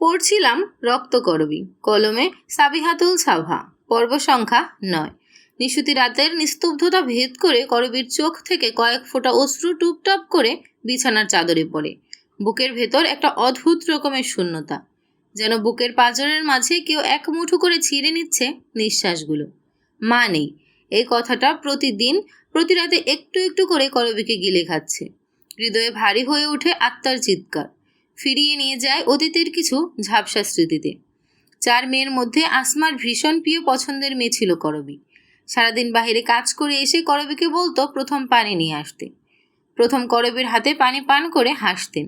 পড়ছিলাম রক্তকরবী কলমে সাবিহাতুল সাভা, পর্ব সংখ্যা নয়। নিশুতি রাতের নিস্তব্ধতা ভেদ করে করবীর চোখ থেকে কয়েক ফোঁটা অশ্রু টুপটাপ করে বিছানার চাদরে পড়ে। বুকের ভেতর একটা অদ্ভুত রকমের শূন্যতা। যেন বুকের পাঁজরের মাঝে কেউ এক মুঠো করে ছিঁড়ে নিচ্ছে নিঃশ্বাসগুলো। মা নেই। এই কথাটা প্রতিদিন প্রতি রাতে একটু একটু করে করবীকে গিলে খাচ্ছে। হৃদয়ে ভারী হয়ে ওঠে আত্মার চিৎকার। ফিরিয়ে নিয়ে যায় অতীতের কিছু ঝাপসা স্মৃতিতে। চার মেয়ের মধ্যে আসমার ভীষণ প্রিয় পছন্দের মেয়ে ছিল করবী। সারাদিন বাইরে কাজ করে এসে করবীকে বলতো প্রথম পানি নিয়ে আসতে। প্রথম করবীর হাতে পানি পান করে হাসতেন।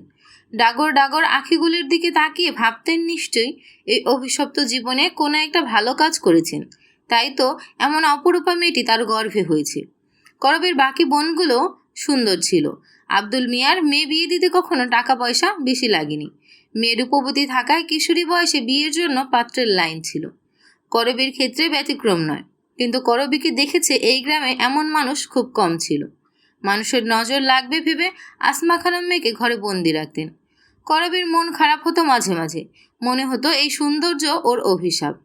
ডাগর ডাগর আখিগুলির দিকে তাকিয়ে ভাবতেন নিশ্চয়ই এই অভিশপ্ত জীবনে কোনো একটা ভালো কাজ করেছেন। তাই তো এমন অপরূপা মেয়েটি তার গর্ভে হয়েছে। করবীর বাকি বোনগুলো সুন্দর ছিল। আব্দুল মিয়ার মেয়ে বিয়ে দিতে কখনো টাকা পয়সা বেশি লাগেনি। মেয়ে রূপবতী থাকায় কিশোরী বয়সে বিয়ের জন্য পাত্রের লাইন ছিল। করবীর ক্ষেত্রে ব্যতিক্রম নয়, কিন্তু করবীকে দেখেছে এই গ্রামে এমন মানুষ খুব কম ছিল। মানুষের নজর লাগবে ভেবে আসমা খানম মেয়েকে ঘরে বন্দি রাখতেন। করবীর মন খারাপ হতো মাঝে মাঝে, মনে হতো এই সৌন্দর্য ওর অভিশাপ।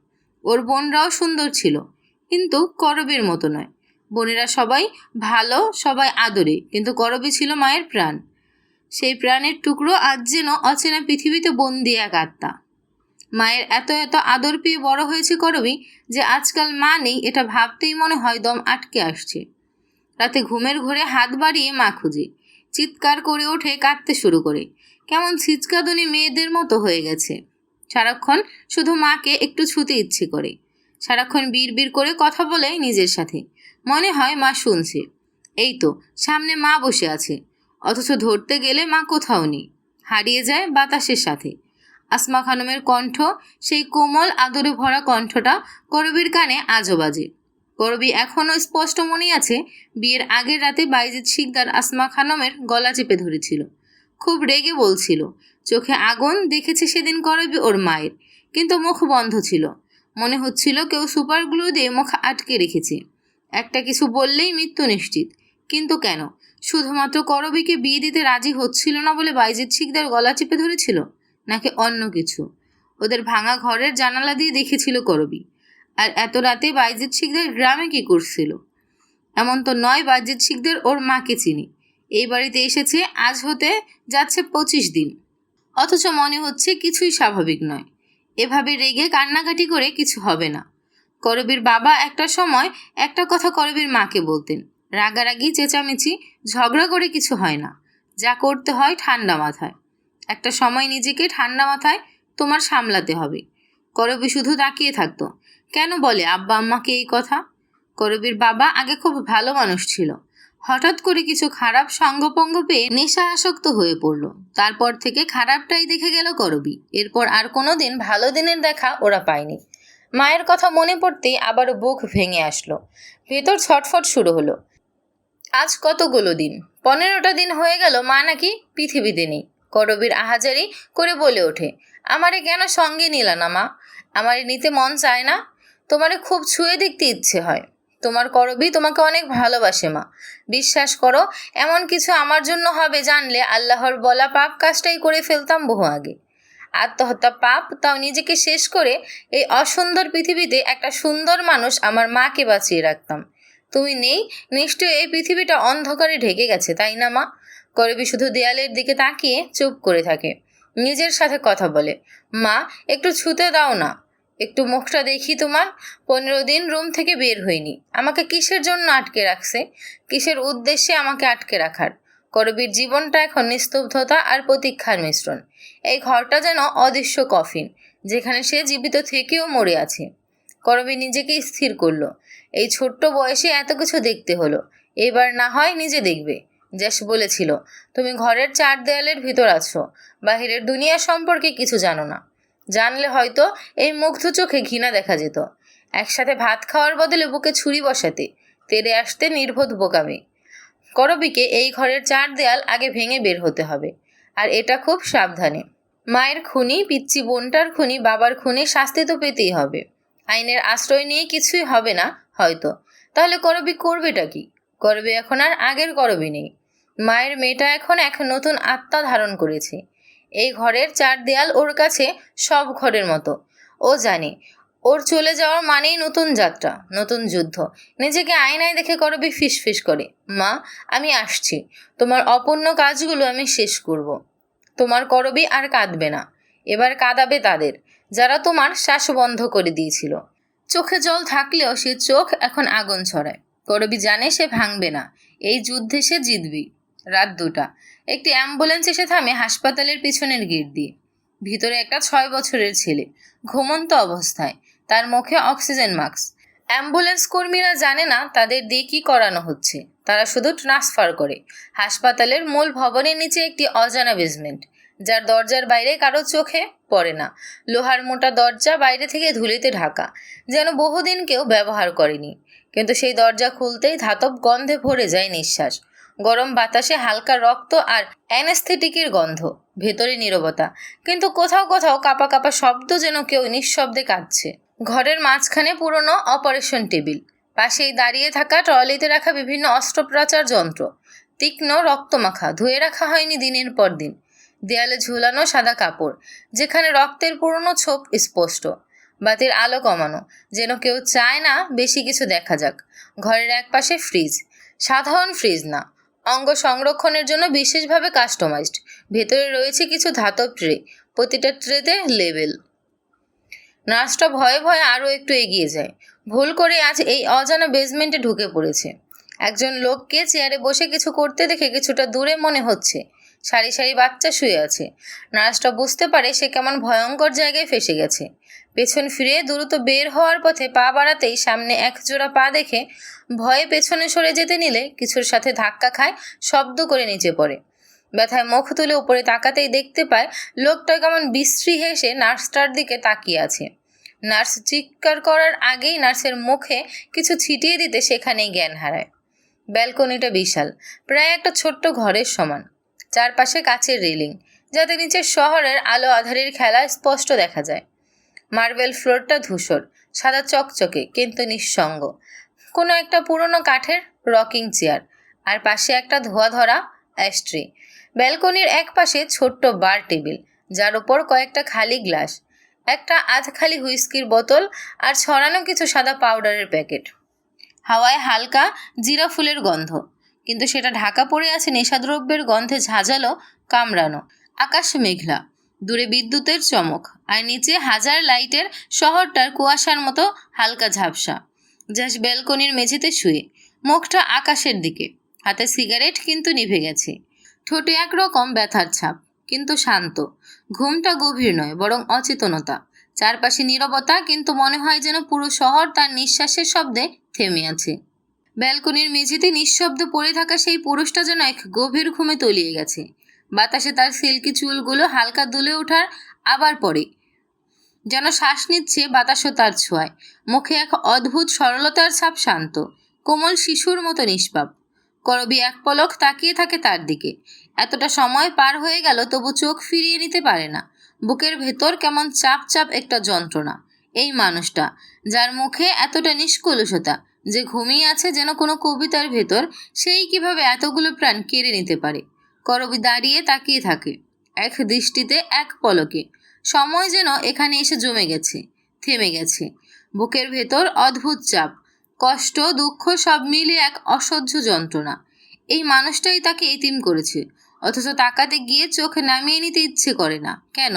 ওর বোনরাও সুন্দর ছিল, কিন্তু করবীর মতো নয়। বোনেরা সবাই ভালো, সবাই আদরে। কিন্তু করবী ছিল মায়ের প্রাণ। সেই প্রাণের টুকরো আজ যেন অচেনা পৃথিবীতে বন্দি এক আত্মা। মায়ের এত এত আদর পেয়ে বড় হয়েছে করবী যে আজকাল মা নেই, এটা ভাবতেই মনে হয় দম আটকে আসছে। রাতে ঘুমের ঘরে হাত বাড়িয়ে মা খুঁজে। চিৎকার করে ওঠে, কাঁদতে শুরু করে। কেমন ছিচকাদুনি মেয়েদের মতো হয়ে গেছে। সারাক্ষণ শুধু মাকে একটু ছুতে ইচ্ছে করে। সারাক্ষণ বীর করে কথা বলে নিজের সাথে। মনে হয় মা শুনছে। এই তো, সামনে মা বসে আছে। অথচ ধরতে গেলে মা কোথাও নেই। হারিয়ে যায় বাতাসের সাথে। আসমা খানমের কণ্ঠ, সেই কোমল, আদরে ভরা কণ্ঠটা করবীর কানে আজও বাজে। করবী এখনও স্পষ্ট মনে আছে, বিয়ের আগের রাতে বাইজিৎ শিকদার আসমা খানমের গলা চেপে ধরেছিল। খুব রেগে বলছিল, চোখে আগুন দেখেছে সেদিন করবি ওর মায়ের। কিন্তু মুখ বন্ধ ছিল। মনে হচ্ছিল কেউ সুপার গ্লু দিয়ে মুখ আটকে রেখেছে। একটা কিছু বললেই মৃত্যু নিশ্চিত। কিন্তু কেন? শুধুমাত্র করবীকে বিয়ে দিতে রাজি হচ্ছিল না বলে বাইজিৎ শিকদার গলা চেপে ধরেছিল? নাকি অন্য কিছু? ওদের ভাঙা ঘরের জানালা দিয়ে দেখেছিল করবী। আর এত রাতে বাইজিৎ শিকদার গ্রামে কি করছিল? এমন তো নয় বাইজিৎ শিকদার ওর মাকে চিনি। এই বাড়িতে এসেছে, আজ হতে যাচ্ছে পঁচিশ দিন। অথচ মনে হচ্ছে কিছুই স্বাভাবিক নয়। এভাবে রেগে কান্নাকাটি করে কিছু হবে না। করবীর বাবা একটা সময় একটা কথা করবীর মাকে বলতেন, রাগারাগি, চেঁচামেচি, ঝগড়া করে কিছু হয় না, যা করতে হয় ঠান্ডা মাথায়। একটা সময় নিজেকে ঠান্ডা মাথায় তোমার সামলাতে হবে। করবী শুধু তাকিয়ে থাকতো, কেন বলে আব্বা আম্মাকে এই কথা? করবীর বাবা আগে খুব ভালো মানুষ ছিল। হঠাৎ করে কিছু খারাপ সঙ্গপঙ্গ পেয়ে নেশা আসক্ত হয়ে পড়ল। তারপর থেকে খারাপটাই দেখে গেল করবী। এরপর আর কোনো দিন ভালো দিনের দেখা ওরা পায়নি। মায়ের কথা মনে পড়তেই আবারও বুক ভেঙে আসলো। ভেতর ছটফট শুরু হলো। আজ কতগুলো দিন? পনেরোটা দিন হয়ে গেল মা নাকি পৃথিবীতে নেই। করবীর আহাজারি করে বলে ওঠে, আমারে কেন সঙ্গে নিলা না মা? আমারে নিতে মন চায় না। তোমারে খুব ছুঁয়ে দেখতে ইচ্ছে হয়। তোমার করবি তোমাকে অনেক ভালোবাসে মা। বিশ্বাস করো, এমন কিছু আমার জন্য হবে জানলে আল্লাহর বলা পাপ কাজটাই করে ফেলতাম বহু আগে। আত্মহত্যা পাপ, তাও নিজেকে শেষ করে এই অসুন্দর পৃথিবীতে একটা সুন্দর মানুষ আমার মাকে বাঁচিয়ে রাখতাম। তুমি নেই, নিশ্চয়ই এই পৃথিবীটা অন্ধকারে ঢেকে গেছে, তাই না মা? করবি শুধু দেয়ালের দিকে তাকিয়ে চুপ করে থাকে। নিজের সাথে কথা বলে, মা, একটু ছুতে দাও না। একটু মুখটা দেখি তোমার। পনেরো দিন রুম থেকে বের হইনি। আমাকে কিসের জন্য আটকে রাখছে? কিসের উদ্দেশ্যে আমাকে আটকে রাখার? করবীর জীবনটা এখন নিস্তব্ধতা আর প্রতীক্ষার মিশ্রণ। এই ঘরটা যেন অদৃশ্য কফিন, যেখানে সে জীবিত থেকেও মরে আছে। করবি নিজেকে স্থির করল। এই ছোট্ট বয়সে এত কিছু দেখতে হলো। এবার না হয় নিজে দেখবে। জ্যাস বলেছিল, তুমি ঘরের চার দেয়ালের ভিতর আছো, বাহিরের দুনিয়া সম্পর্কে কিছু জানো না। জানলে হয়তো এই মুগ্ধ চোখে ঘৃণা দেখা যেত। একসাথে ভাত খাওয়ার বদলে বুকে ছুরি বসাতে, তেরে আসতে নির্বোধ বোকামি। করবিকে এই ঘরের চার দেয়াল আগে ভেঙে বের হতে হবে, আর এটা খুব সাবধানে। মায়ের খুনি পিচ্ছি বোনটার খুনি, বাবার খুনি শাস্তি তো পেতেই হবে। আইনের আশ্রয় নিয়ে কিছুই হবে না, হয়তো। তাহলে করবি করবেটা কি? করবে এখন আর আগের করবি নেই। মায়ের মেয়েটা এখন এক নতুন আত্মা ধারণ করেছে। এই ঘরের চার দেয়াল ওর কাছে সব ঘরের মতো। ও জানে, ওর চলে যাওয়ার মানেই নতুন যাত্রা, নতুন যুদ্ধ। নিজেকে আয়নায় দেখে করবি ফিস ফিস করে, মা, আমি আসছি। তোমার অপূর্ণ কাজগুলো আমি শেষ করব। তোমার করবি আর কাঁদবে না। এবার কাঁদাবে তাদের, যারা তোমার শ্বাস বন্ধ করে দিয়েছিল। চোখে জল থাকলেও সে চোখ এখন আগুন ছড়ায়। করবি জানে সে ভাঙবে না, এই যুদ্ধে সে জিতবি। রাত দুটা, একটি অ্যাম্বুলেন্স এসে থামে হাসপাতালের পিছনের গেট দিয়ে। ভিতরে একটা ছয় বছরের ছেলে, ঘুমন্ত অবস্থায়, তার মুখে অক্সিজেন মাস্ক। অ্যাম্বুলেন্স কর্মীরা জানে না তাদের দিয়ে কী করানো হচ্ছে। তারা শুধু ট্রান্সফার করে। হাসপাতালের মূল ভবনের নিচে একটি অজানা বেসমেন্ট, যার দরজার বাইরে কারও চোখে পড়ে না। লোহার মোটা দরজা বাইরে থেকে ধুলিতে ঢাকা, যেন বহুদিন কেউ ব্যবহার করেনি। কিন্তু সেই দরজা খুলতেই ধাতব গন্ধে ভরে যায় নিঃশ্বাস। গরম বাতাসে হালকা রক্ত আর অ্যানেস্থেটিকের গন্ধ, ভেতরে নীরবতা। কিন্তু কোথাও কোথাও কাপা কাপা শব্দ যেন কেউ নিঃশব্দে কাঁদছে। ঘরের মাঝখানে পুরনো অপারেশন টেবিল। পাশেই দাঁড়িয়ে থাকা ট্রলিতে রাখা বিভিন্ন অস্ত্রোপচার যন্ত্র। তীক্ষ্ণ রক্তমাখা ধুয়ে রাখা হয়নি দিনের পর দিন। দেয়ালে ঝুলানো সাদা কাপড়, যেখানে রক্তের পুরনো ছোপ স্পষ্ট। বাতির আলো কমানো, যেন কেউ চায় না বেশি কিছু দেখা যাক। ঘরের একপাশে ফ্রিজ। সাধারণ ফ্রিজ না। অঙ্গ সংরক্ষণের জন্য বিশেষভাবে কাস্টমাইজড ভেতরে রয়েছে কিছু ধাতব ট্রে প্রতিটা ট্রেতে লেবেল নার্সটা ভয়ে ভয়ে আরও একটু এগিয়ে যায়। ভুল করে আজ এই অজানা বেসমেন্টে ঢুকে পড়েছে। একজন লোককে চেয়ারে বসে কিছু করতে দেখে কিছুটা দূরে মনে হচ্ছে। সারি সারি বাচ্চা শুয়ে আছে। নার্সটা বুঝতে পারে সে কেমন ভয়ঙ্কর জায়গায় ফেসে গেছে। পেছন ফিরে দ্রুত বের হওয়ার পথে পা বাড়াতেই সামনে এক জোড়া পা দেখে ভয়ে পেছনে সরে যেতে নিলে কিছুর সাথে ধাক্কা খায়, শব্দ করে নিচে পড়ে। ব্যথায় মুখ তুলে উপরে তাকাতেই দেখতে পায় লোকটা কেমন বিশ্রী হেসে নার্সটার দিকে তাকিয়ে আছে। নার্স চিৎকার করার আগেই নার্সের মুখে কিছু ছিটিয়ে দিতে সেখানেই জ্ঞান হারায়। ব্যালকনিটা বিশাল, প্রায় একটা ছোট্ট ঘরের সমান, চারপাশে কাচের রেলিং, যাতে নিচের শহরের আলো আধারের খেলা স্পষ্ট দেখা যায়। মার্বেল ফ্লোরটা ধূসর, সাদা চকচকে, কিন্তু নিঃসঙ্গ। কোনো একটা পুরনো কাঠের রকিং চেয়ার, আর পাশে একটা ধোয়া ধরা অ্যাস্ট্রি ব্যালকনির এক পাশে ছোট্ট বার টেবিল, যার উপর কয়েকটা খালি গ্লাস, একটা আধ খালি হুইস্কির বোতল আর ছড়ানো কিছু সাদা পাউডারের প্যাকেট। হাওয়ায় হালকা জিরা ফুলের গন্ধ, কিন্তু সেটা ঢাকা পড়ে আছে নেশাদ্রব্যের গন্ধে ঝাঁঝালো, কামড়ানো। আকাশ মেঘলা, দূরে বিদ্যুতের চমক, আর নিচে হাজার লাইটের শহরটার কুয়াশার মতো হালকা ঝাপসা। জাস ব্যালকনির মেঝেতে শুয়ে, মুখটা আকাশের দিকে, হাতে সিগারেট কিন্তু নিভে গেছে। ঠোঁটে একরকম ব্যথার ছাপ, কিন্তু শান্ত। ঘুমটা গভীর নয়, বরং অচেতনতা। চারপাশে নীরবতা, কিন্তু মনে হয় যেন পুরো শহর তার নিঃশ্বাসের শব্দে থেমে আছে। ব্যালকনির মেঝেতে নিঃশব্দ পড়ে থাকা সেই পুরুষটা যেন এক গভীর ঘুমে তলিয়ে গেছে। বাতাসে তার সিল্কি চুলগুলো হালকা দুলে ওঠার আবার পড়ে যেন শ্বাস নিচ্ছে বাতাসও তার ছোঁয়ায়। মুখে এক অদ্ভুত সরলতার ছাপ শান্ত, কোমল শিশুর মতো নিষ্পাপ। করবি এক পলক তাকিয়ে থাকে তার দিকে। এতটা সময় পার হয়ে গেল তবু চোখ ফিরিয়ে নিতে পারে না। বুকের ভেতর কেমন চাপ চাপ একটা যন্ত্রণা। এই মানুষটা, যার মুখে এতটা নিষ্কলুষতা যে ঘুমিয়ে আছে যেন কোনো কবিতার ভেতর, সেই কীভাবে এতগুলো প্রাণ কেড়ে নিতে পারে? করবি দাঁড়িয়ে তাকিয়ে থাকে, এক দৃষ্টিতে এক পলকে। সময় যেন এখানে এসে জমে গেছে, থেমে গেছে। বুকের ভেতর অদ্ভুত চাপ কষ্ট, দুঃখ সব মিলে এক অসহ্য যন্ত্রণা। এই মানুষটাই তাকে এতিম করেছে। অথচ তাকাতে গিয়ে চোখে নামিয়ে নিতে ইচ্ছে করে না। কেন?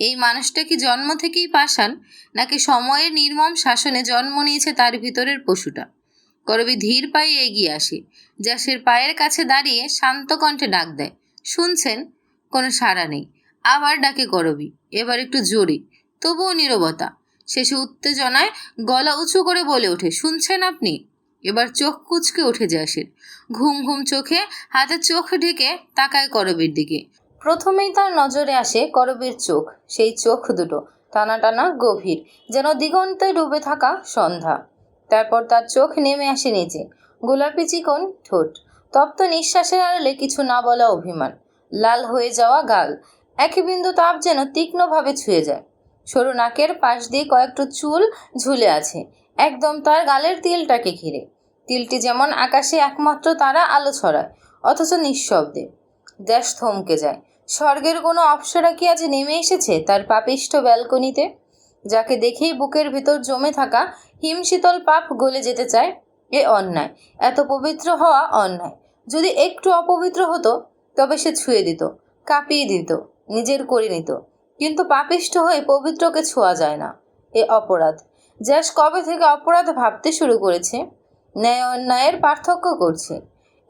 এই মানুষটা কি জন্ম থেকেই পাষাণ, নাকি সময়ের নির্মম শাসনে জন্ম নিয়েছে তার ভিতরের পশুটা? করবি ধীর পায়ে এগিয়ে আসে জ্যাসের পায়ের কাছে দাঁড়িয়ে শান্ত কণ্ঠে ডাক দেয়, শুনছেন? কোনো সাড়া নেই। আবার ডাকে করবি, এবার একটু জোরে, তবুও নীরবতা। শেষে উত্তেজনায় গলা উঁচু করে বলে ওঠে, শুনছেন আপনি? এবার চোখ কুচকে উঠে জ্যাসের। ঘুম ঘুম চোখে হাতে চোখ ঢেকে তাকায় করবীর দিকে। প্রথমেই তার নজরে আসে করবীর চোখ, সেই চোখ দুটো, টানা টানা গভীর, যেন দিগন্তে ডুবে থাকা সন্ধ্যা। তারপর তার চোখ নেমে আসে নিচে, গোলাপি চিকন ঠোঁট, তপ্ত নিঃশ্বাসের আড়ালে কিছু না বলা অভিমান, লাল হয়ে যাওয়া গাল, এক বিন্দু তাপ যেন তীক্ষ্ণভাবে ছুঁয়ে যায়। সরু নাকের পাশ দিয়ে কয়েকটা চুল ঝুলে আছে। একদম তার গালের তিলটাকে ঘিরে। তিলটি যেমন আকাশে একমাত্র তারা আলো ছড়ায়, অথচ নিঃশব্দে। দেশ থমকে যায়। স্বর্গের কোনো অপ্সরা কি আজ নেমে এসেছে তার পাপিষ্ঠ ব্যালকনিতে? যাকে দেখেই বুকের ভিতর জমে থাকা হিমশীতল পাপ গলে যেতে চায়, এ অন্যায়। এত পবিত্র হওয়া অন্যায়। যদি একটু অপবিত্র হতো, তবে সে ছুঁয়ে দিত, কাঁপিয়ে দিত, নিজের করে নিত। কিন্তু পাপিষ্ঠ হয়ে পবিত্রকে ছোঁয়া যায় না। এ অপরাধ জ্যাস কবে থেকে অপরাধ ভাবতে শুরু করেছে, ন্যায় অন্যায়ের পার্থক্য করছে।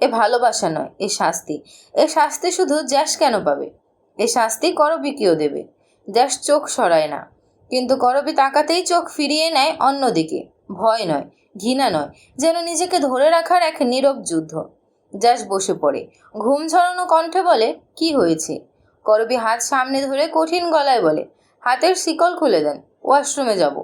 এ ভালোবাসা নয়, এ শাস্তি। এ শাস্তি শুধু জ্যাস কেন পাবে? এ শাস্তি করবিকেও দেবে। জ্যাস চোখ সরায় না, কিন্তু করবি তাকাতেই চোখ ফিরিয়ে নেয় অন্যদিকে। ভয় নয়, ঘৃণা নয়, যেন নিজেকে ধরে রাখার এক নীরব যুদ্ধ। জ্যাস বসে পড়ে, ঘুম ঝরানো কণ্ঠে বলে, কি হয়েছে? করবি হাত সামনে ধরে কঠিন গলায় বলে, হাতের শিকল খুলে দেন, ওয়াশরুমে যাব।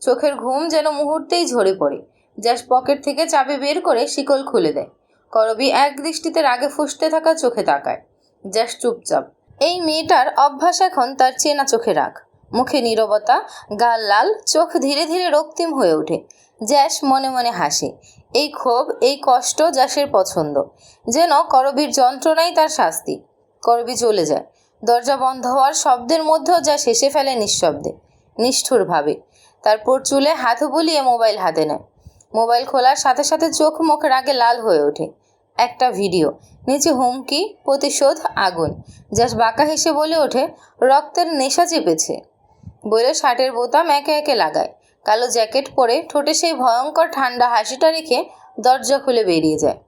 চোখের ঘুম যেন মুহূর্তেই ঝরে পড়ে জ্যাস পকেট থেকে চাবি বের করে শিকল খুলে দেয়। করবি এক দৃষ্টিতে রাগে ফুসতে থাকা চোখে তাকায় জ্যাস চুপচাপ। এই মেয়েটার অভ্যাস এখন তার চেনা চোখে রাখ মুখে নীরবতা, গাল লাল, চোখ ধীরে ধীরে রক্তিম হয়ে ওঠে। জ্যাস মনে মনে হাসে, এই ক্ষোভ, এই কষ্ট জ্যাসের পছন্দ। যেন করবীর যন্ত্রণাই তার শাস্তি। করবি চলে যায়। দরজা বন্ধ হওয়ার শব্দের মধ্যেও যা শেষে ফেলে নিঃশব্দে, নিষ্ঠুরভাবে। তারপর চুলে হাত বুলিয়ে মোবাইল হাতে নেয়। মোবাইল খোলার সাথে সাথে চোখ মুখ রাগে লাল হয়ে ওঠে। একটা ভিডিও, নিচে হুমকি, প্রতিশোধ, আগুন, জাস্ট বাঁকা হেসে বলে ওঠে, রক্তের নেশা চেপেছে। বলে শার্টের বোতাম একে একে লাগায়। কালো জ্যাকেট পরে ঠোঁটে সেই ভয়ঙ্কর ঠান্ডা হাসিটা রেখে দরজা খুলে বেরিয়ে যায়।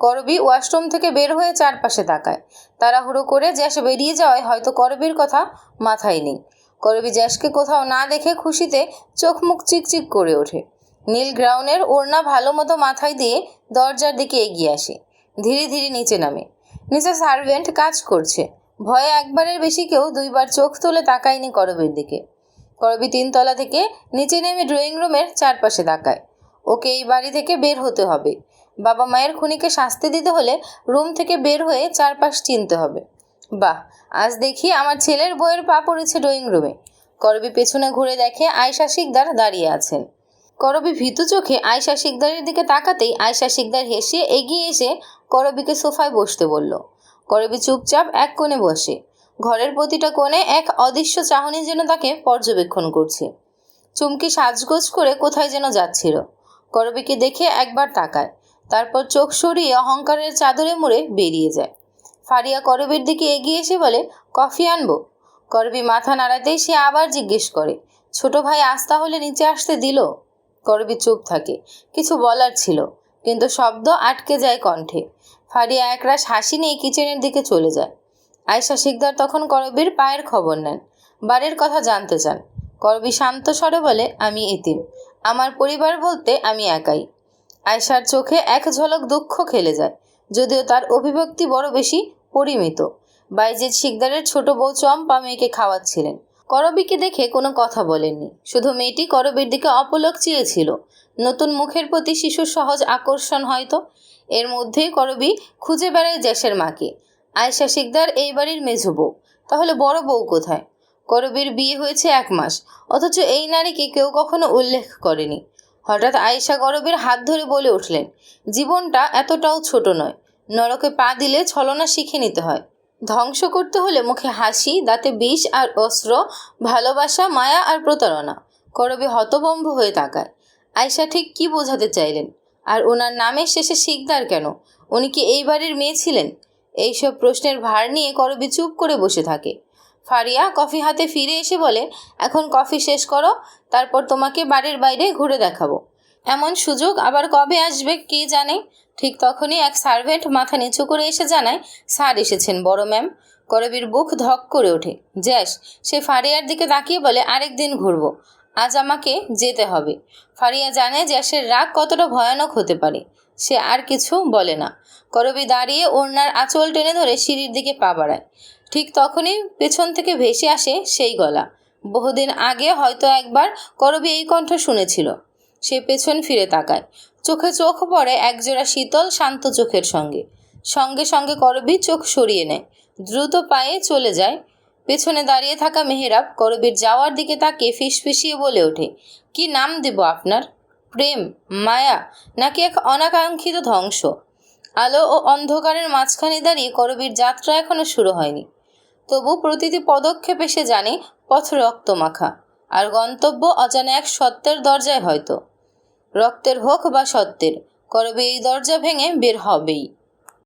করবি ওয়াশরুম থেকে বের হয়ে চারপাশে তাকায়। তাড়াহুড়ো করে জ্যাস বেরিয়ে যাওয়ায় হয়তো করবির কথা মাথায় নেই। করবি জ্যাসকে কোথাও না দেখে খুশিতে চোখ মুখ চিকচিক করে ওঠে। নীল গ্রাউনের ওড়না ভালো মতো মাথায় দিয়ে দরজার দিকে এগিয়ে আসে। ধীরে ধীরে নিচে নামে। নিচে সার্ভেন্ট কাজ করছে। ভয়ে একবারের বেশি কেউ দুইবার চোখ তুলে তাকায়নি করবীর দিকে। করবি তিনতলা থেকে নিচে নেমে ড্রয়িং রুমের চারপাশে তাকায়। ওকে এই বাড়ি থেকে বের হতে হবে। বাবা মায়ের খুনিকে শাস্তি দিতে হলে রুম থেকে বের হয়ে চারপাশ চিনতে হবে। বাহ, আজ দেখি আমার ছেলের বইয়ের পা পড়েছে ড্রয়িং রুমে। করবি পেছনে ঘুরে দেখে আয়শা শিকদার দাঁড়িয়ে আছেন। করবি ভীতু চোখে আয়শা শিকদারের দিকে তাকাতেই আয়শা শিকদার হেসে এগিয়ে এসে করবিকে সোফায় বসতে বলল। করবি চুপচাপ এক কোণে বসে। ঘরের প্রতিটা কোণে এক অদৃশ্য চাহনি যেন তাকে পর্যবেক্ষণ করছে। চুমকি সাজগোজ করে কোথায় যেন যাচ্ছিল। করবিকে দেখে একবার তাকায়। তারপর চোখ সরিয়ে অহংকারের চাদরে মুড়ে বেরিয়ে যায়। ফারিয়া করবির দিকে এগিয়ে এসে বলে, কফি আনব? করবি মাথা নাড়াতেই সে আবার জিজ্ঞেস করে, ছোট ভাই আজ হলে নিচে আসতে দিল? করবি চুপ থাকে, কিছু বলার ছিল, কিন্তু শব্দ আটকে যায় কণ্ঠে। ফারিয়া একরাশ হাসি নিয়ে কিচেনের দিকে চলে যায়। আয়শা শিকদার তখন করবির পায়ের খবর নেন, বাড়ির কথা জানতে চান। করবি শান্ত স্বরে বলে, আমি এতিম। আমার পরিবার বলতে আমি একাই। আয়শার চোখে এক ঝলক দুঃখ খেলে যায়, যদিও তার অভিব্যক্তি বড় বেশি পরিমিত। বাইজিৎ শিকদারের ছোট বউ চম্পা মেয়েকে খাওয়াচ্ছিলেন। করবিকে দেখে কোনো কথা বলেননি। শুধু মেয়েটি করবির দিকে অপলক চেয়েছিল। নতুন মুখের প্রতি শিশুর সহজ আকর্ষণ হয়তো, এর মধ্যেই করবি খুঁজে বেড়ায় জ্যাসের মাকে। আয়শা শিকদার এই বাড়ির মেঝো বউ, তাহলে বড় বউ কোথায়? করবীর বিয়ে হয়েছে এক মাস, অথচ এই নারীকে কেউ কখনো উল্লেখ করেনি। হঠাৎ আয়েশা গরবের হাত ধরে বলে উঠলেন, জীবনটা এতটাও ছোট নয়। নরকে পা দিলে ছলনা শিখে নিতে হয়। ধ্বংস করতে হলে মুখে হাসি, দাঁতে বিষ আর অস্ত্র, ভালোবাসা, মায়া আর প্রতারণা। করবে হতবম্ব হয়ে তাকায়। আয়শা ঠিক কি বোঝাতে চাইলেন? আর ওনার নামের শেষে শিকদার কেন? উনি কি এই বাড়ির মেয়ে ছিলেন? এইসব প্রশ্নের ভার নিয়ে করবি চুপ করে বসে থাকে। ফারিয়া কফি হাতে ফিরে এসে বলে, এখন কফি শেষ করো, তারপর তোমাকে বাড়ির বাইরে ঘুরে দেখাবো। এমন সুযোগ আবার কবে আসবে কে জানে? ঠিক তখনই এক সার্ভেন্ট মাথা নিচু করে এসে জানায়, স্যার এসেছেন, বড় ম্যাম। করবীর বুক ধক করে ওঠে। জ্যাস! সে ফারিয়ার দিকে তাকিয়ে বলে আরেক দিন ঘুরবো। আজ আমাকে যেতে হবে। ফারিয়া জানে জ্যাসের রাগ কতটা ভয়ানক হতে পারে। সে আর কিছু বলে না। করবি দাঁড়িয়ে ওড়নার আঁচল টেনে ধরে সিঁড়ির দিকে পা বাড়ায়। ঠিক তখনই পেছন থেকে ভেসে আসে সেই গলা। বহুদিন আগে হয়তো একবার করবি এই কণ্ঠ শুনেছিল। সে পেছন ফিরে তাকায়। চোখে চোখ পড়ে একজোড়া শীতল, শান্ত চোখের সঙ্গে। সঙ্গে সঙ্গে করবি চোখ সরিয়ে নেয়। দ্রুত পায়ে চলে যায়। পেছনে দাঁড়িয়ে থাকা মেহেরাব করবীর যাওয়ার দিকে তাকে ফিসফিসিয়ে বলে ওঠে, কি নাম দেব আপনার? প্রেম, মায়া, নাকি এক অনাকাঙ্ক্ষিত ধ্বংস? আলো ও অন্ধকারের মাঝখানে দাঁড়িয়ে করবীর যাত্রা এখনও শুরু হয়নি। তবু প্রতিটি পদক্ষেপে সে জানে পথ রক্ত মাখা, আর গন্তব্য অজানা এক সত্যের দরজায় হয়তো। রক্তের হোক বা সত্যের করবে এই দরজা ভেঙে বের হবেই।